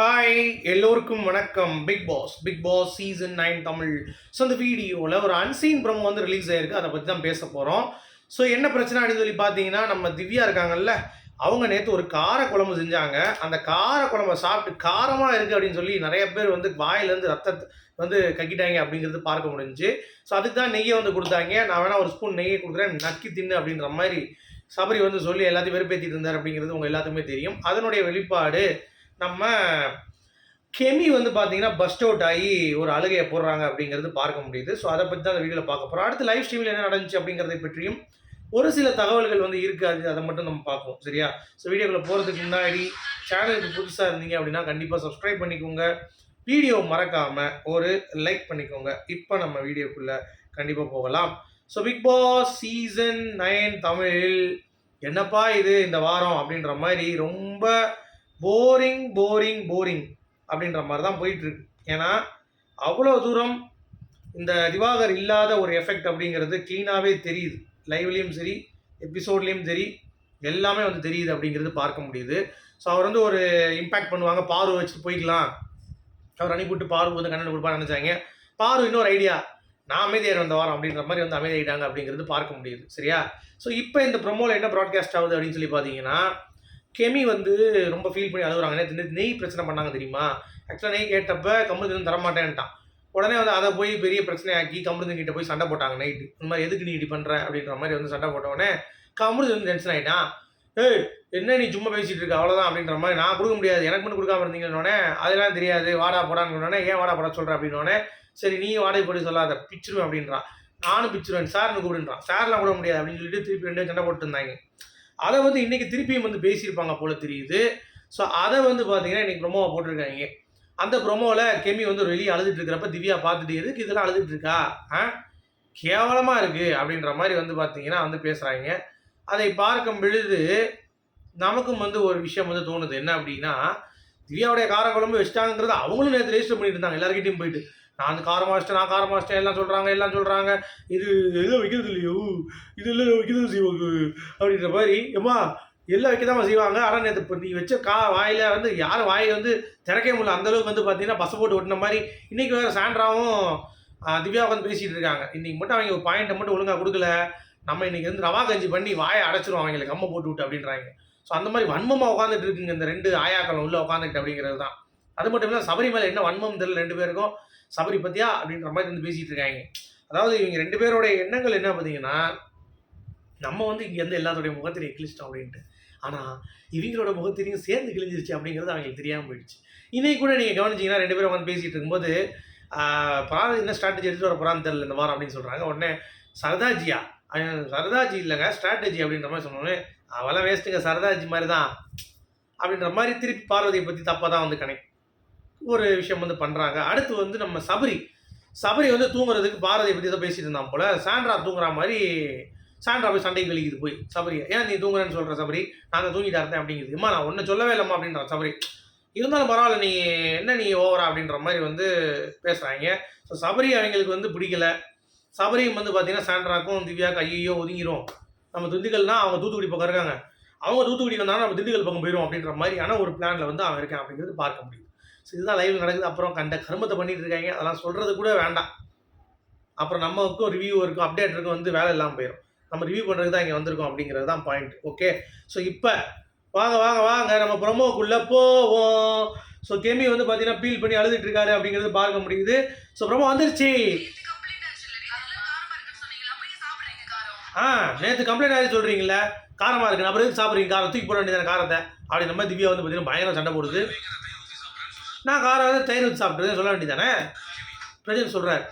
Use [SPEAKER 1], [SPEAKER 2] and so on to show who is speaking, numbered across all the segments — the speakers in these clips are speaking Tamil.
[SPEAKER 1] ஹாய் எல்லோருக்கும் வணக்கம். Bigg Boss Bigg Boss season nine Tamil. So அந்த வீடியோவில் ஒரு அன்சீன் ப்ரோமோ வந்து ரிலீஸ் ஆயிருக்கு. அதை பற்றி தான் பேச போகிறோம் ஸோ என்ன பிரச்சனை அப்படின்னு சொல்லி பார்த்தீங்கன்னா நம்ம திவ்யா இருக்காங்கல்ல அவங்க நேற்று ஒரு கார குழம்பு செஞ்சாங்க. அந்த கார குழம்பை சாப்பிட்டு காரமாக இருக்குது அப்படின்னு சொல்லி நிறைய பேர் வந்து வாயிலேருந்து ரத்தத்தை வந்து கக்கிட்டாங்க அப்படிங்கிறது பார்க்க முடிஞ்சுச்சு ஸோ அதுக்கு தான் நெய்யை வந்து கொடுத்தாங்க. நான் வேணால் ஒரு ஸ்பூன் நெய்யை கொடுக்குறேன். நக்கி தின்னு அப்படின்ற மாதிரி சபரி வந்து சொல்லி எல்லாத்தையும் வெறுப்பேற்றிட்டு இருந்தார் அப்படிங்கிறது உங்கள் எல்லாத்துக்குமே தெரியும். அதனுடைய வெளிப்பாடு நம்ம கெமி வந்து பார்த்தீங்கன்னா பஸ்ட் அவுட் ஆகி ஒரு அழுகையை போடுறாங்க அப்படிங்கிறது பார்க்க முடியுது. ஸோ அதை பற்றி தான் அந்த வீடியோவில் பார்க்க போகிறோம் அடுத்து லைவ் ஸ்ட்ரீமில் என்ன நடந்துச்சு அப்படிங்கிறத பற்றியும் ஒரு சில தகவல்கள் வந்து இருக்காது அதை மட்டும் நம்ம பார்ப்போம். சரியா? ஸோ வீடியோக்குள்ள போகிறதுக்கு முன்னாடி சேனலுக்கு புதுசாக இருந்தீங்க அப்படின்னா கண்டிப்பாக சப்ஸ்கிரைப் பண்ணிக்கோங்க. வீடியோ மறக்காமல் ஒரு லைக் பண்ணிக்கோங்க. இப்போ நம்ம வீடியோக்குள்ளே கண்டிப்பாக போகலாம். So Bigg Boss season nine Tamil என்னப்பா இது இந்த வாரம் அப்படின்ற மாதிரி ரொம்ப போரிங் போரிங் போரிங் அப்படின்ற மாதிரி தான் போயிட்டுருக்கு. ஏன்னா அவ்வளோ தூரம் இந்த திவாகர் இல்லாத ஒரு எஃபெக்ட் அப்படிங்கிறது க்ளீனாகவே தெரியுது. லைவ்லேயும் சரி எபிசோட்லேயும் சரி எல்லாமே வந்து தெரியுது அப்படிங்கிறது பார்க்க முடியுது. ஸோ அவர் வந்து ஒரு இம்பேக்ட் பண்ணுவாங்க. பாரு வச்சுட்டு போய்க்கலாம். அவர் அனுப்பிவிட்டு பாரு வந்து கண்ணன் கொடுப்பான்னு நினச்சாங்க. பாரு இன்னொரு ஐடியா நான் அமைதியார் வந்த வாரம் அப்படின்ற மாதிரி வந்து அமைதியாயிட்டாங்க அப்படிங்கிறது பார்க்க முடியுது. சரியா? ஸோ இப்போ இந்த ப்ரொமோவில் என்ன ப்ராட்காஸ்ட் ஆகுது அப்படின்னு சொல்லி பார்த்தீங்கன்னா கெமி வந்து ரொம்ப ஃபீல் பண்ணி அழுகுறாங்க நேற்று நெய் பிரச்சனை பண்ணாங்க தெரியுமா? ஆக்சுவலாக நெய் கேட்டப்ப கமருதன் தரமாட்டேன்ட்டான். உடனே வந்து அதை போய் பெரிய பிரச்சனையாக்கி கமருதன் கிட்ட போய் சண்டை போட்டாங்க நைட்டு. இந்த மாதிரி எதுக்கு நீ இப்படி பண்ணுற அப்படின்ற மாதிரி வந்து சண்டை போட்ட உடனே கமருதன் வந்து டென்ஷன் ஆகிட்டான் ஏய் என்ன நீ சும்மா பேசிட்டு இருக்க? அவ்வளோதான் அப்படின்ற மாதிரி நான் கொடுக்க முடியாது. எனக்கு மட்டும் கொடுக்காம இருந்தீங்கன்னொடனே அதெல்லாம் தெரியாது. வாடா போடான்னு ஏன் வாடா போட சொல்கிற அப்படின்னோடனே சரி நீ வாடகை போட்டு சொல்லாத பிச்சிருவேன் அப்படின்றான். நானும் பிச்சிருவேன் சார்னு கூப்பிடுன்றான். சார்லாம் கூட முடியாது அப்படின்னு சொல்லிட்டு திருப்பி ரெண்டு சண்டை போட்டு இருந்தாங்க. அதை வந்து இன்னைக்கு திருப்பியும் வந்து பேசியிருப்பாங்க போல் தெரியுது. ஸோ அதை வந்து பார்த்தீங்கன்னா இன்றைக்கி ப்ரொமோவை போட்டிருக்காங்க. அந்த ப்ரொமோவில் கெமி வந்து வெளியே அழுதுட்டு இருக்கிறப்ப திவ்யா பார்த்துட்டு எதுக்கு இதெல்லாம் அழுதுட்டு இருக்கா? ஆ? கேவலமாக இருக்குது அப்படின்ற மாதிரி வந்து பார்த்தீங்கன்னா வந்து பேசுகிறாங்க அதை பார்க்கும் பொழுது நமக்கும் வந்து ஒரு விஷயம் வந்து தோணுது. என்ன அப்படின்னா திவ்யாவுடைய காரக்குழம்பு வச்சிட்டாங்கிறது அவங்களும் நேற்று ரெஜிஸ்டர் பண்ணிட்டு இருந்தாங்க. எல்லாருக்கிட்டையும் போயிட்டு. நான் அந்த காரம் மாஸ்டர் நான் காரம் மாஸ்டர் எல்லாம் சொல்கிறாங்க எல்லாம் சொல்கிறாங்க இது எதுவும் வைக்கிறது இல்லையோ? இது இல்லை வைக்கிறது செய்வாங்க? அப்படின்ற மாதிரி ஏம்மா எல்லாம் வைக்க தான் செய்வாங்க. ஆனால் நேற்று இப்போ நீ வச்ச கா வாயில் வந்து யாரும் வாயை வந்து திறக்கவே முடியல. அந்தளவுக்கு வந்து பார்த்தீங்கன்னா பஸ் போட்டு ஓட்டின மாதிரி இன்றைக்கி வேறு சாண்ட்ராவும் திவ்யா உட்காந்து பேசிகிட்டு இருக்காங்க. இன்றைக்கி மட்டும் அவங்க ஒரு பாயிண்ட்டை மட்டும் ஒழுங்காக கொடுக்கல. நம்ம இன்றைக்கி வந்து ரவா கஞ்சி பண்ணி வாயை அடைச்சிரும் அவங்களுக்கு கம்மை போட்டு விட்டு அப்படின்றாங்க. ஸோ அந்த மாதிரி வன்மமாக உட்காந்துட்டு இருக்குங்க இந்த ரெண்டு ஆயாக்களும் உள்ளே உட்காந்துட்டு அப்படிங்கிறது தான் அது மட்டும் இல்லை சபரிமலை என்ன வன்மம் தெரியல ரெண்டு பேருக்கும். சபரி பத்தியா? அப்படின்ற மாதிரி வந்து பேசிகிட்டு இருக்காங்க. அதாவது இவங்க ரெண்டு பேருடைய எண்ணங்கள் என்ன பார்த்தீங்கன்னா நம்ம வந்து இங்கே வந்து எல்லாத்தோடைய முகத்திலையும் கிழிச்சிட்டோம் அப்படின்ட்டு. ஆனால் இவங்களோட முகத்திலையும் சேர்ந்து கிழிஞ்சிருச்சு அப்படிங்கிறது அவங்களுக்கு தெரியாமல் போயிடுச்சு. இன்னைக்கு கூட நீங்கள் கவனிச்சிங்கன்னா ரெண்டு பேரும் வந்து பேசிகிட்டு இருக்கும்போது பிராந்த் என்ன ஸ்ட்ராட்டஜி எடுத்துகிட்டு வர போகிறான்னு தெரியல இந்த வாரம் அப்படின்னு சொல்கிறாங்க உடனே சரதாஜியா? சரதாஜி இல்லைங்க ஸ்ட்ராட்டஜி அப்படின்ற மாதிரி சொன்னோன்னே அவெல்லாம் வேஸ்ட்டுங்க சரதாஜி மாதிரி தான் அப்படின்ற மாதிரி திருப்பி பார்வதியை பற்றி தப்பாக தான் வந்து கனெக்ட் ஒரு விஷயம் வந்து பண்ணுறாங்க அடுத்து வந்து நம்ம சபரி. சபரி வந்து தூங்குறதுக்கு பாரதியை பற்றி தான் பேசிட்டு இருந்தான் போல. சாண்ட்ரா தூங்குற மாதிரி சாண்ட்ரா போய் சண்டைக்கு வெளிக்குது போய். சபரி ஏன் நீ தூங்குறேன்னு சொல்கிற சபரி? நான் தூங்கிட்டா தூங்கிட்டு இருந்தேன் அப்படிங்கிறது இம்மா நான் ஒன்றும் சொல்லவே இல்லைம்மா அப்படின்ற சபரி. இருந்தாலும் பரவாயில்ல நீ என்ன நீ ஓவரா அப்படின்ற மாதிரி வந்து பேசுகிறாங்க ஸோ சபரி அவங்களுக்கு வந்து பிடிக்கல. சபரியும் வந்து பார்த்தீங்கன்னா சாண்ட்ராக்கும் திவ்யாவுக்கும் ஐயோ ஒதுங்கிரும். நம்ம திண்டுக்கல்னா அவங்க தூத்துக்குடி பக்கம் இருக்காங்க. அவங்க தூத்துக்குடி வந்தாலும் நம்ம திண்டுக்கல் பக்கம் போயிடும் அப்படின்ற மாதிரியான ஒரு பிளானில் வந்து அவன் இருக்கான் அப்படிங்கிறது பார்க்க முடியும் ஸோ இதுதான் லைவ்ல நடக்குது. அப்புறம் கண்ட கருமத்தை பண்ணிட்டு இருக்காங்க. அதெல்லாம் சொல்கிறது கூட வேண்டாம். அப்புறம் நமக்கும் ரிவ்யூ இருக்கும். அப்டேட் இருக்கும். வந்து வேலை இல்லாமல் போயிடும் நம்ம ரிவ்யூ பண்ணுறது தான் இங்கே வந்திருக்கோம் அப்படிங்கிறது தான் பாயிண்ட் ஓகே ஸோ இப்போ வாங்க வாங்க வாங்க. நம்ம ப்ரொமோக்குள்ளே போவோம். ஸோ கெமி வந்து பார்த்தீங்கன்னா ஃபீல் பண்ணி அழுதுட்டு இருக்காரு அப்படிங்கிறது பார்க்க முடியுது. ஸோ ப்ரொமோ வந்துருச்சு. ஆ நேற்று கம்ப்ளைண்ட் ஆகி சொல்கிறீங்களே காரமாக இருக்கு. அப்புறம் எதுக்கு சாப்பிட்றீங்க. காரம் தூக்கி போட வேண்டியதான காரத்தை? அப்படின்ற மாதிரி திவ்யா வந்து பார்த்தீங்கன்னா பயங்கர சண்டை போடுது. நான் காரம் வந்து தயிர் வச்சு சாப்பிட்றேன் சொல்ல வேண்டியதானே பிரஜன் சொல்கிறார்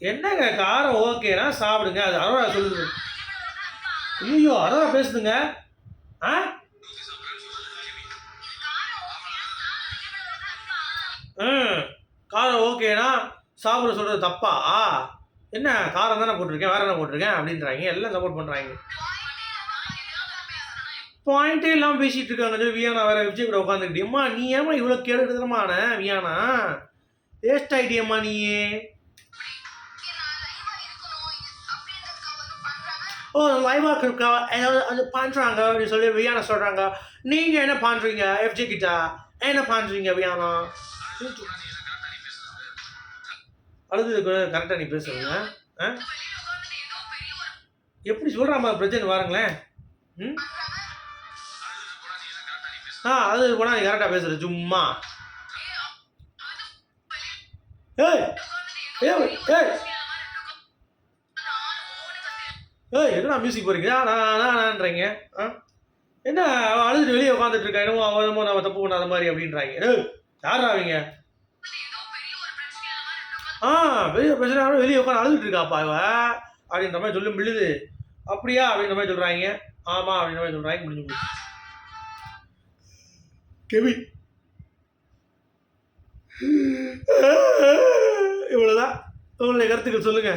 [SPEAKER 1] என்னங்க காரம் ஓகேனா சாப்பிடுங்க. அது அரோரா சொல்லுது. ஐயோ அரோரா பேசுதுங்க. ஆ? ம் காரம் ஓகேனா சாப்பிட சொல்கிறது தப்பா? என்ன காரம் தானே போட்டிருக்கேன் வேற என்ன போட்டிருக்கேன்? அப்படின்றாங்க. எல்லாம் சப்போர்ட் பண்ணுறாங்க பாயிண்டே இல்லாமல் பேசிட்டு இருக்காங்க. சொல்லி வியானா வேற விஜய் கூட உட்காந்துக்கிட்டியம்மா நீ ஏமா இவ்வளோ கேடு வியானா வேஸ்ட் ஆகிட்டியம்மா நீயே? ஓ லைவாக இருக்கா? ஏதாவது அது பண்ணுறாங்க அப்படின்னு சொல்லி வியானா சொல்கிறாங்க நீங்கள் என்ன பண்ணுறீங்க எஃப்ஜி கிட்டா? என்ன பண்ணுறீங்க வியானா அழுது கரெக்டாக நீ பேசுறீங்க ஆ? எப்படி சொல்கிறாம்மா பிரச்சனை வாருங்களேன் ம்? ஆ அது போனால் நீ கரெக்டாக பேசுகிற சும்மா. ஏய் ஏய் ஏய். ஏய் என்னடா மியூசிக் போகிறீங்க நான் நான்றீங்க ஆ? என்ன அவன் அழுதுட்டு வெளியே உட்காந்துட்டு இருக்கா என்னமோ அவன் என்னமோ நம்ம தப்பு பண்ணாத மாதிரி அப்படின்றாங்க. ஏய் யார் அவங்க? ஆ பெரிய பிரச்சனை வெளியே உட்காந்து அழுதுட்டு இருக்காப்பா இவ. அப்படின்ற மாதிரி சொல்லும் விழுது அப்படியா அப்படின்ற மாதிரி சொல்கிறாங்க ஆமாம் அப்படின்ற மாதிரி சொல்கிறாங்க முடிஞ்சு போச்சு. கெவின். இவ்வளோதான் உங்களுடைய கருத்துக்கள் சொல்லுங்கள்